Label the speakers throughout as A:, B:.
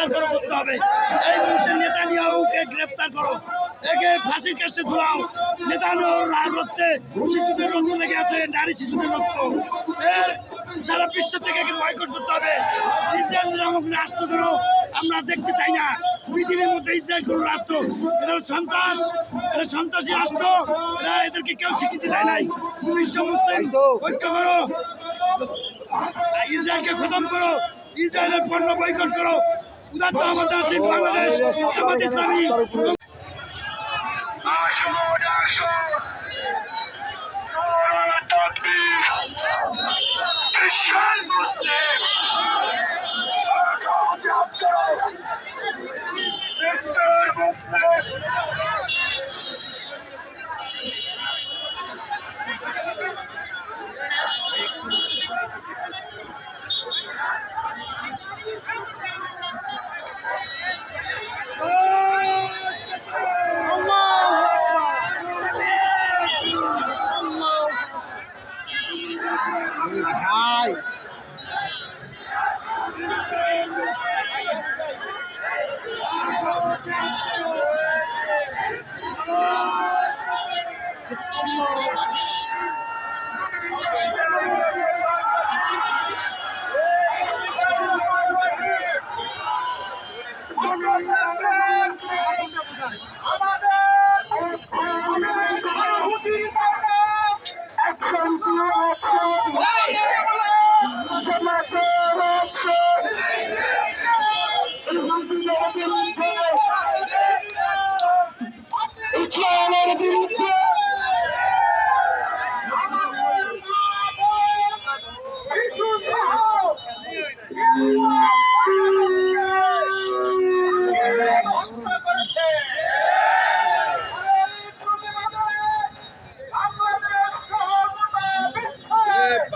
A: গ্রেপ্তার করো, করতে হবে। এই মুহূর্তে নেতানিয়াহুকে গ্রেপ্তার করো। একে ফাঁসির কাছে ঝুলাও নেতানিয়াহুর রক্তে শিশুদের রক্ত লেগে আছে, নারী শিশুদের রক্ত। এর সারা বিশ্ব থেকে একে বয়কট করতে হবে। ইসরায়েল নামক রাষ্ট্র যেন আমরা দেখতে চাই না। পৃথিবীর মধ্যে ইসরায়েল কোন রাষ্ট্র। এটা সন্ত্রাস। এটা সন্ত্রাসী রাষ্ট্র। এরা এদেরকে কেউ স্বীকৃতি দেয় নাই। বিশ্ব মুসলিম, ঐক্য করো। ইসরায়েলকে খতম করো। ইসরায়েলের পণ্য বয়কট করো। উদাত্ত আমাদের আছে বাংলাদেশ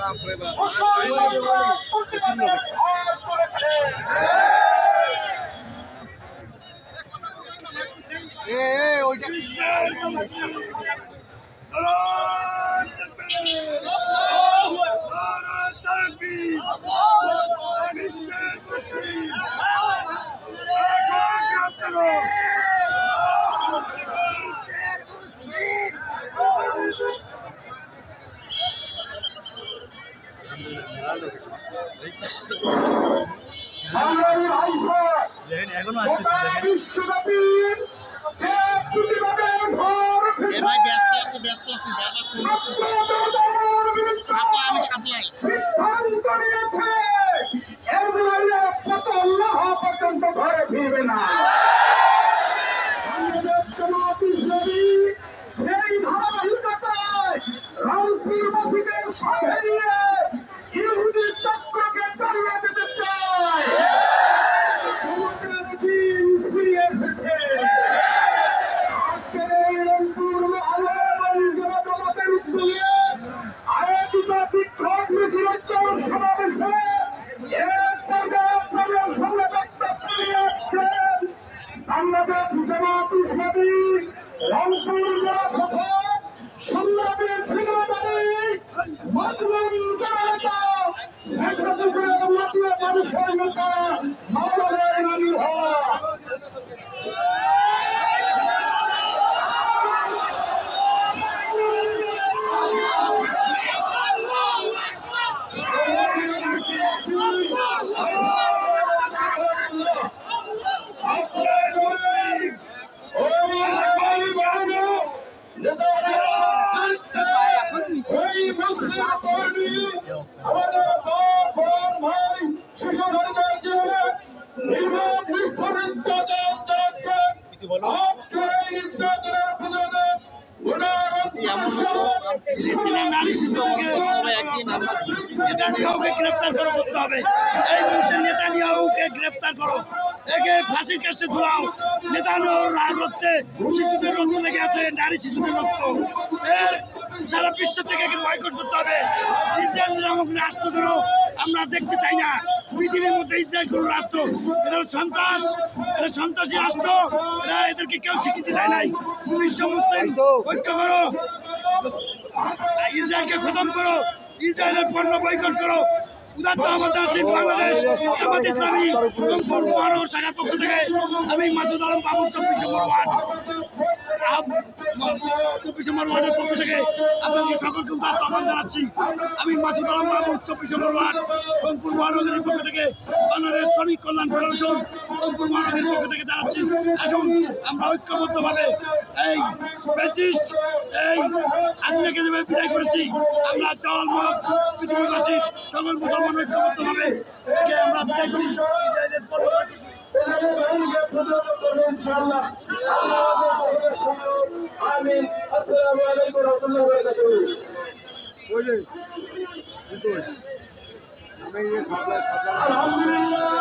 B: বিশ্বে মুসলমানরা প্রতিবাদের ঝড় বিরুদ্ধে
C: সাপ্লাই আমি সাপ্লাই।
B: পর্যন্ত ঘরে ফিরবে না। সেই ধারাবাহিকতায় রংপুর মসজিদের সাথে নিয়ে জামাত রংপুর জেলা শাখা সংগ্রামী সেক্রেটারি মজলুম জননেতা মানুষের নেতা
A: কিছু বলো ফিলিস্তিনের নারী শিশুদেরকে
C: একদিন আমরা
A: নেতানিয়াহুকে গ্রেপ্তার করো, করতে হবে। এই মুহূর্তে নেতানিয়াহুকে গ্রেপ্তার করো। একে ফাঁসির কাছে নেতানিয়াহুর রাগ রক্তে শিশুদের রক্ত লেগে আছে, নারী শিশুদের রক্ত। এর সারা বিশ্ব থেকে একে বয়কট করতে হবে। ইসরায়েল নামক রাষ্ট্র যেন আমরা দেখতে চাই না। পৃথিবীর মধ্যে ইসরায়েল কোন রাষ্ট্র। এটা সন্ত্রাস। এটা সন্ত্রাসী রাষ্ট্র। এরা এদেরকে কেউ স্বীকৃতি দেয় নাই। বিশ্ব মুসলিম, ঐক্য করো। ইসরায়েলকে খতম করো। ইসরায়েলের পণ্য বয়কট করো। উদাত্ত আহ্বান জানাচ্ছি বাংলাদেশ জামাত ইসলামী রংপুর মহানগর শাখার পক্ষ থেকে আমি মাসুদ আলম বাবু চব্বিশ নম্বর ওয়ার্ড চব্বিশ নম্বর ওয়ার্ডের পক্ষ থেকে আপনাদের সকলকে উদাত্ত আহ্বান জানাচ্ছি। আমি মাসুদ আলম বাবু চব্বিশ নম্বর ওয়ার্ড রংপুর মহানগরীর পক্ষ থেকে বাংলাদেশ শ্রমিক কল্যাণ ফেডারেশন, রংপুর মহানগরীর পক্ষ থেকে জানাচ্ছি। আসুন, আমরা ঐক্যবদ্ধভাবে এই ফ্যাসিস্ট, এই হাসিনাকে যেভাবে বিদায় করেছি, আমরা চল মত পৃথিবীবাসী, সকল মুসলমান ঐক্যবদ্ধভাবে আমরা বিদায় করি। বিদায়ের পরবর্তী
B: আমিন আসসালামু আলাইকুম রহমতুল্লাহ বারাকাতুহু
D: বুঝলি কি করিস আমি এই সাপ্লাই সাপ্লাই
B: আলহামদুলিল্লাহ